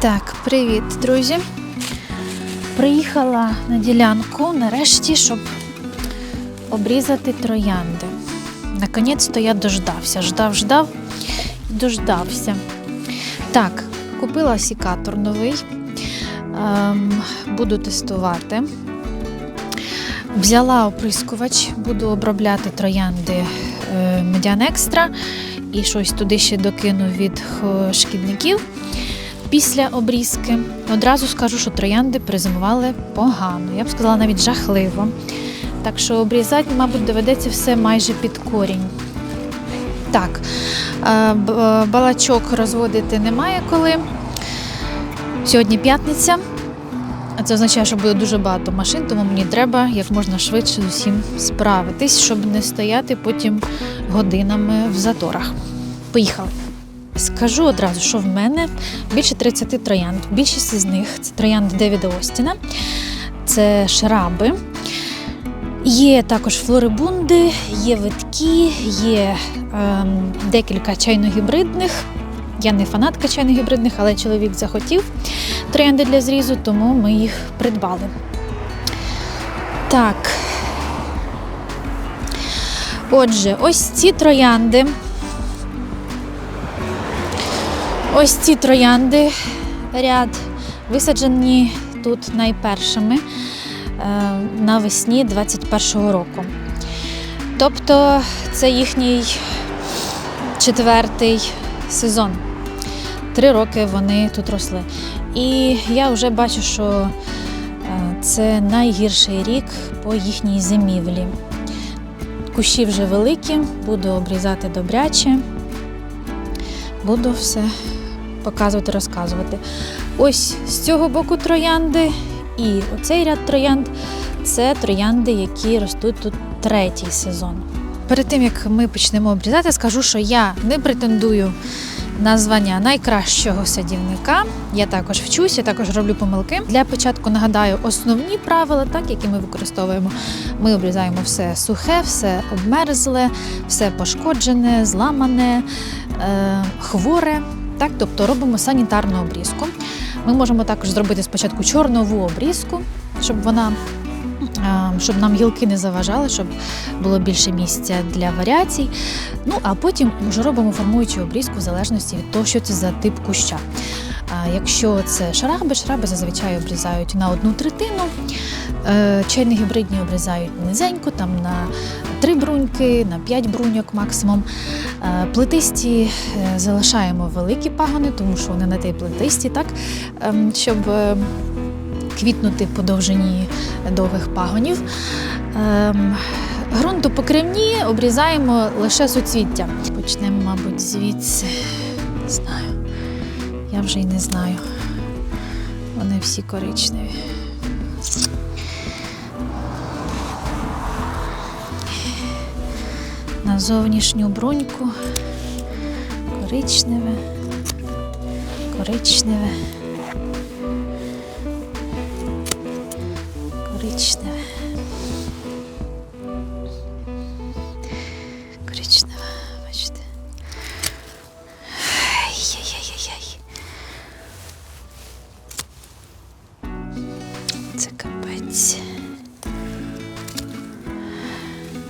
Так, привіт, друзі. Приїхала на ділянку нарешті, щоб обрізати троянди. Наконець-то я дождався. Ждав, ждав і дождався. Так, купила сікатор новий. Ем, буду тестувати. Взяла оприскувач, буду обробляти троянди е, Медіан Екстра і щось туди ще докину від е, шкідників після обрізки. Одразу скажу, що троянди призимували погано. Я б сказала навіть жахливо. Так що обрізати, мабуть, доведеться все майже під корінь. Так, е, балачок розводити немає коли. Сьогодні п'ятниця. А це означає, що буде дуже багато машин, тому мені треба як можна швидше з усім справитись, щоб не стояти потім годинами в заторах. Поїхали. Скажу одразу, що в мене більше 30 троянд. Більшість із них це троянди Девіда Остіна, це шраби. Є також флорибунди, є витки, є ем, декілька чайно-гібридних. Я не фанатка чайно-гібридних, але чоловік захотів троянди для зрізу, тому ми їх придбали. Так. Отже, ось ці троянди. Ось ці троянди ряд висаджені тут найпершими е, навесні 21-го року. Тобто це їхній четвертий сезон. Три роки вони тут росли. І я вже бачу, що е, це найгірший рік по їхній зимівлі. Кущі вже великі, буду обрізати добряче. Буду все показувати, розказувати. Ось з цього боку троянди і оцей ряд троянд це троянди, які ростуть тут третій сезон. Перед тим як ми почнемо обрізати, скажу, що я не претендую на звання найкращого садівника. Я також вчуся, також роблю помилки. Для початку нагадаю основні правила, так які ми використовуємо. Ми обрізаємо все сухе, все обмерзле, все пошкоджене, зламане, е, хворе. Так, тобто робимо санітарну обрізку. Ми можемо також зробити спочатку чорнову обрізку, щоб вона. Щоб нам гілки не заважали, щоб було більше місця для варіацій. Ну а потім вже робимо формуючу обрізку в залежності від того, що це за тип куща. Якщо це шараби, шараби зазвичай обрізають на одну третину. Е, Чайно-гібридні обрізають низенько, там на три бруньки, на п'ять бруньок максимум. Е, Плетисті е, залишаємо великі пагони, тому що вони на тій плетисті, так, ем, щоб квітнути по довгих пагонів. Ем, Грунтопокривні обрізаємо лише суцвіття. Почнемо, мабуть, звідси. Не знаю. Я вже й не знаю. Вони всі коричневі. На зовнішню бруньку. Коричневе. Коричневе.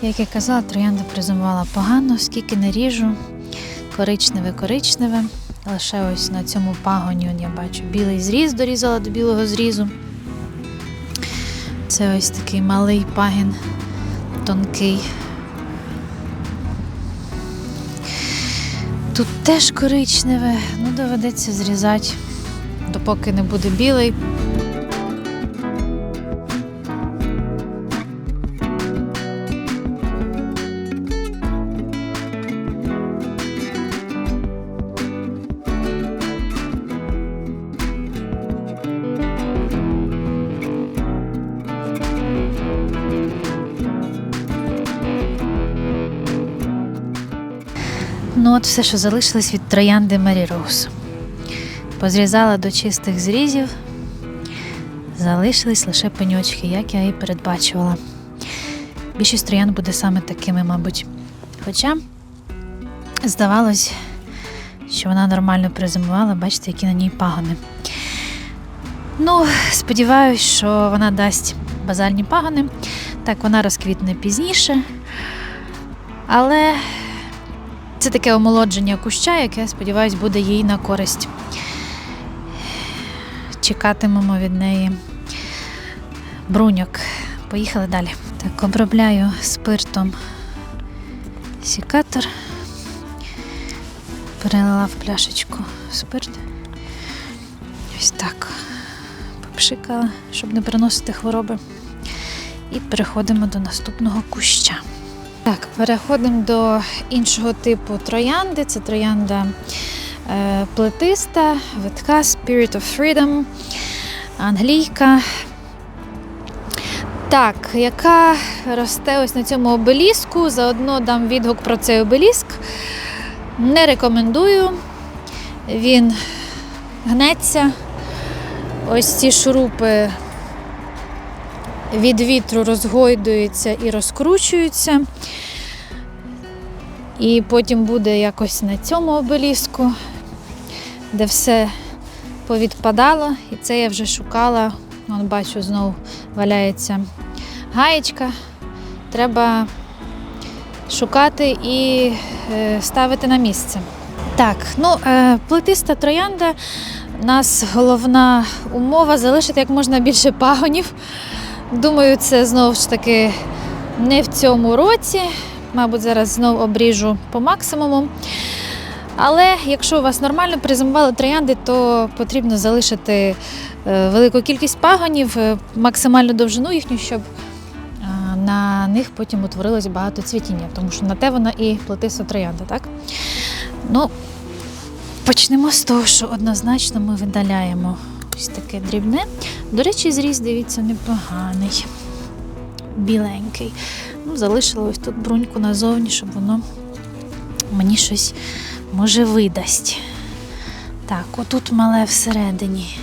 Як я казала, троянда призимувала погано, скільки не ріжу. Коричневе, коричневе. Лише ось на цьому пагоні я бачу білий зріз, дорізала до білого зрізу. Це ось такий малий пагін, тонкий. Тут теж коричневе, ну доведеться зрізати, допоки не буде білий. Все, що залишилось від троянди Мері Роуз. Позрізала до чистих зрізів, залишились лише пеньочки, як я і передбачувала. Більшість троян буде саме такими, мабуть. Хоча, здавалось, що вона нормально призимувала, бачите, які на ній пагони. Ну, сподіваюсь, що вона дасть базальні пагони. Так, вона розквітне пізніше. Але це таке омолодження куща, яке, сподіваюсь, буде їй на користь. Чекатимемо від неї бруньок. Поїхали далі. Так, обробляю спиртом сікатор. Перелила в пляшечку спирт. Ось так. Попшикала, щоб не приносити хвороби. І переходимо до наступного куща. Так, переходимо до іншого типу троянди. Це троянда е, плетиста, витка Spirit of Freedom, англійка. Так, яка росте ось на цьому обеліску. Заодно дам відгук про цей обеліск. Не рекомендую. Він гнеться. Ось ці шурупи від вітру розгойдуються і розкручуються. І потім буде якось на цьому обеліску, де все повідпадало. І це я вже шукала. Вон бачу, знову валяється гаєчка. Треба шукати і е, ставити на місце. Так, ну, е, плетиста троянда. У нас головна умова залишити як можна більше пагонів. Думаю, це знову ж таки не в цьому році. Мабуть, зараз знову обріжу по максимуму. Але якщо у вас нормально призимували троянди, то потрібно залишити е, велику кількість пагонів, е, максимальну довжину їхню, щоб е, на них потім утворилось багато цвітіння, тому що на те вона і плетиста троянда, так? Ну, почнемо з того, що однозначно ми видаляємо ось таке дрібне. До речі, зріз, дивіться, непоганий, біленький. Ну, залишила ось тут бруньку назовні, щоб воно мені щось може видасть. Так, отут мале всередині.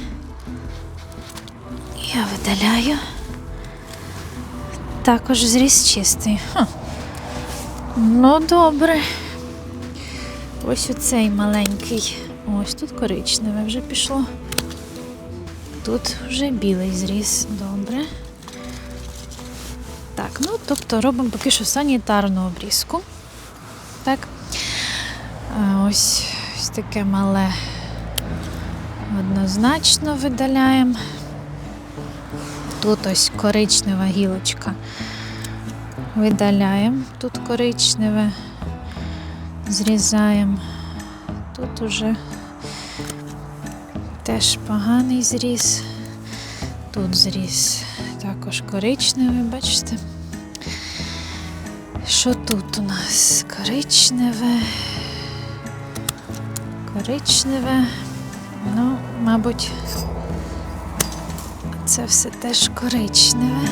Я видаляю. Також зріз чистий. Ха. Ну, добре. Ось оцей маленький. Ось тут коричневе вже пішло. Тут вже білий зріз. Добре. Так, ну тобто робимо поки що санітарну обрізку. Так. Ось, ось таке мале однозначно видаляємо. Тут ось коричнева гілочка. Видаляємо. Тут коричневе, зрізаємо. Тут уже теж поганий зріз. Тут зріз також коричневий, бачите? Що тут у нас? Коричневе. Коричневе. Ну, мабуть, це все теж коричневе.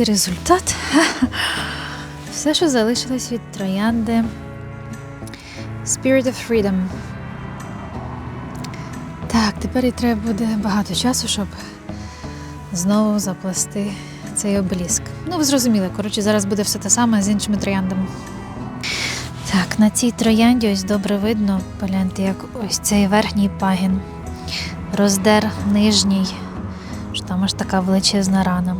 Ну, результат. Все, що залишилось від троянди Spirit of Freedom. Так, тепер і треба буде багато часу, щоб знову заплести цей обеліск. Ну, ви зрозуміли, коротше, зараз буде все те саме з іншими трояндами. Так, на цій троянді ось добре видно, погляньте, як ось цей верхній пагін роздер нижній, що там аж така величезна рана.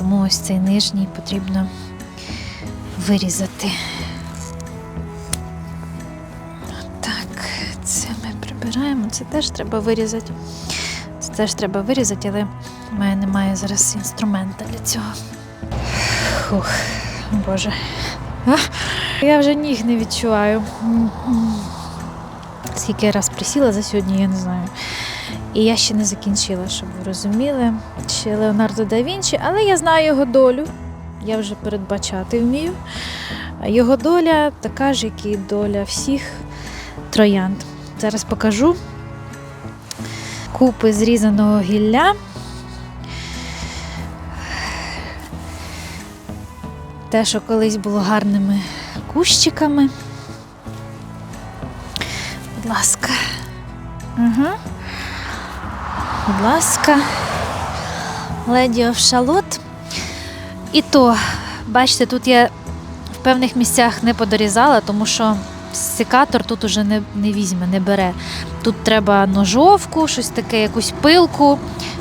Тому ось цей нижній потрібно вирізати. Так, це ми прибираємо, це теж треба вирізати. Це теж треба вирізати, але в мене немає зараз інструмента для цього. Фух, Боже. Я вже ніг не відчуваю. Скільки я раз присіла за сьогодні, я не знаю. І я ще не закінчила, щоб ви розуміли. Ще Леонардо да Вінчі, але я знаю його долю. Я вже передбачати вмію. Його доля така ж, як і доля всіх троянд. Зараз покажу, купи зрізаного гілля. Те, що колись було гарними кущиками. Будь ласка. Угу. Будь ласка. Леді Овшалот. І то, бачите, тут я в певних місцях не подорізала, тому що секатор тут уже не, не візьме, не бере. Тут треба ножовку, щось таке, якусь пилку,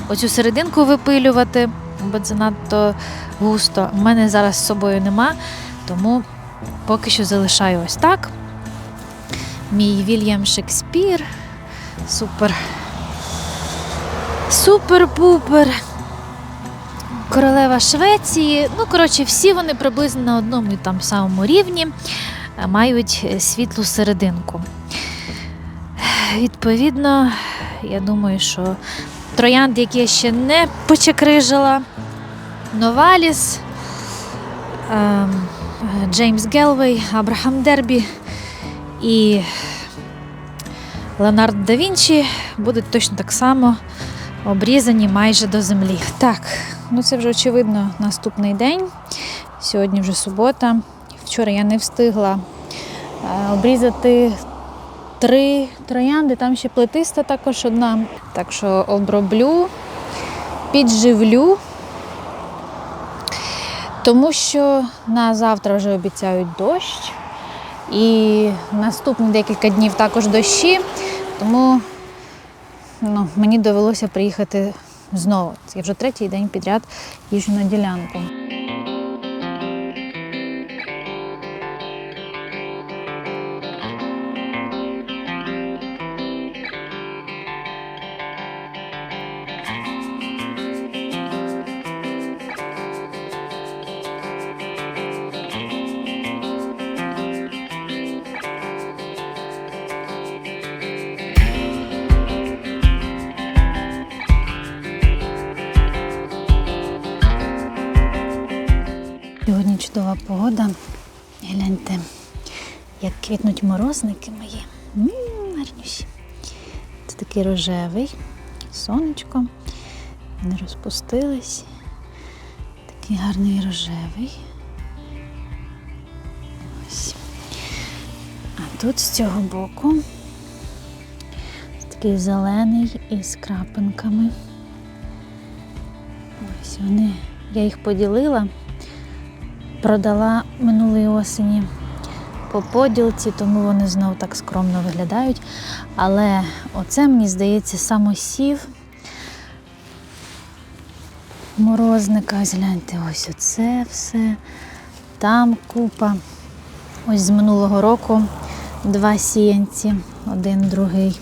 оцю серединку випилювати, бо це надто густо. У мене зараз з собою нема, тому поки що залишаю ось так. Мій Вільям Шекспір. Супер. Супер-пупер. Королева Швеції. Ну, коротше, всі вони приблизно на одному і там самому рівні е, мають е, світлу серединку. Відповідно, я думаю, що троянд, які я ще не почекрижила, Новаліс, ем, Джеймс Гелвей, Абрахам Дербі і Леонардо да Вінчі будуть точно так само обрізані майже до землі. Так, ну це вже очевидно наступний день. Сьогодні вже субота. Вчора я не встигла е, обрізати три троянди, там ще плетиста також одна. Так що оброблю, підживлю. Тому що на завтра вже обіцяють дощ. І наступні декілька днів також дощі. Тому ну, мені довелося приїхати знову. Я вже третій день підряд їжджу на ділянку. Квітнуть морозники мої. М, Гарнющі. Це такий рожевий, сонечко. Вони розпустились. Такий гарний рожевий. Ось. А тут з цього боку такий зелений із крапинками. Ось вони. Я їх поділила продала минулої осені по поділці, тому вони знов так скромно виглядають. Але оце, мені здається, самосів морозника. Ось Гляньте, ось оце все. Там купа. Ось з минулого року два сіянці, один другий.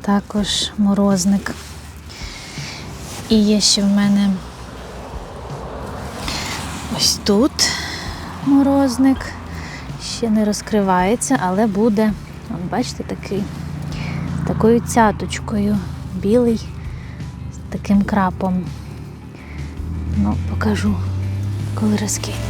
Також морозник. І є ще в мене Ось тут морозник ще не розкривається, але буде, от бачите, такий, такою цяточкою, білий, з таким крапом. Ну, покажу, коли розквітне.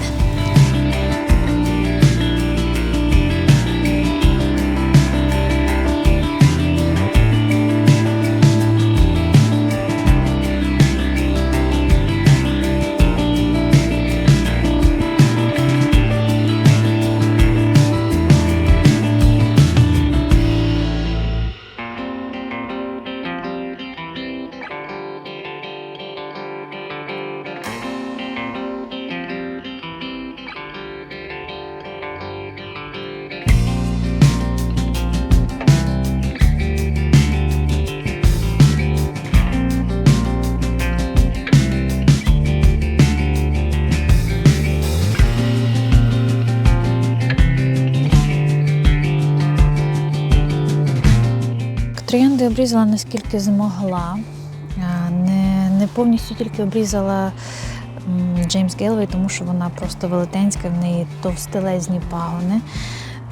Обрізала наскільки змогла. Не, не повністю тільки обрізала Джеймс Гелвей, тому що вона просто велетенська, в неї товстелезні пагони.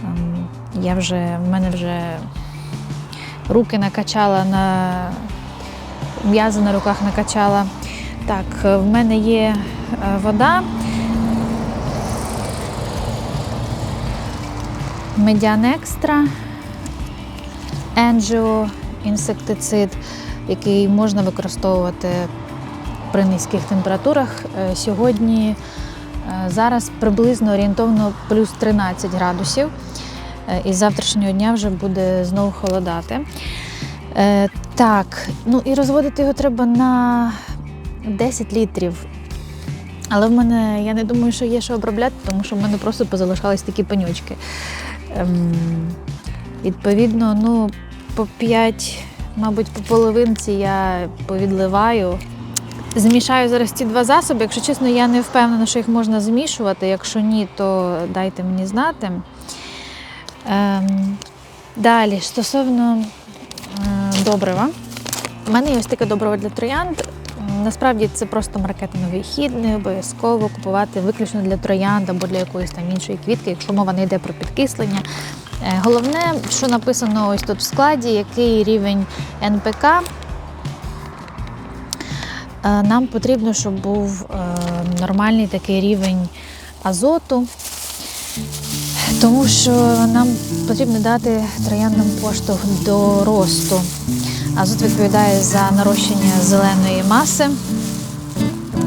Ем, Я вже, в мене вже руки накачала на м'язи на руках накачала. Так, е, в мене є е, вода. Медіан екстра. Енджіо, інсектицид. який можна використовувати при низьких температурах. Е, Сьогодні е, зараз приблизно орієнтовно плюс 13 градусів. Е, І з завтрашнього дня вже буде знову холодати. Так, ну і розводити його треба на 10 літрів. Але в мене я не думаю, що є що обробляти, тому що в мене просто позалишались такі пенючки. Ем, відповідно, ну, по 5, мабуть, по половинці я повідливаю. Змішаю зараз ці два засоби. Якщо чесно, я не впевнена, що їх можна змішувати. Якщо ні, то дайте мені знати. Ем, далі, стосовно е, добрива. У мене є ось таке добриво для троянд. Насправді це просто маркетинговий хід, не обов'язково купувати виключно для троянд або для якоїсь там іншої квітки, якщо мова не йде про підкислення. Е, Головне, що написано ось тут в складі, який рівень НПК. Е, Нам потрібно, щоб був е, нормальний такий рівень азоту, тому що нам потрібно дати трояндам поштовх до росту. Азот відповідає за нарощення зеленої маси.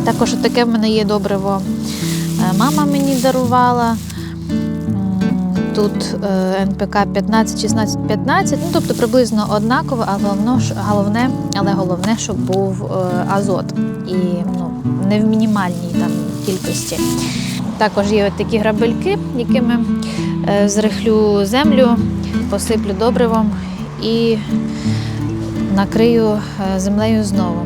Також таке в мене є добриво. Мама мені дарувала. Тут НПК 15, 16, 15, ну тобто приблизно однаково, але головне, але головне, щоб був е, азот і ну, не в мінімальній там кількості. Також є от такі грабельки, якими е, зрихлю землю, посиплю добривом і накрию е, землею знову.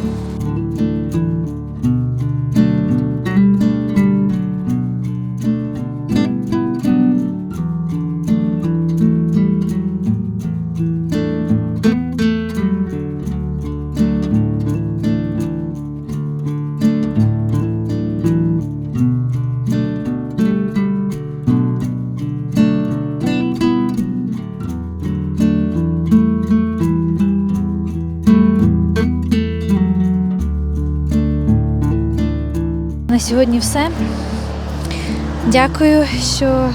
Сьогодні все. Дякую, що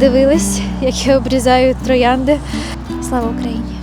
дивились, як я обрізаю троянди. Слава Україні!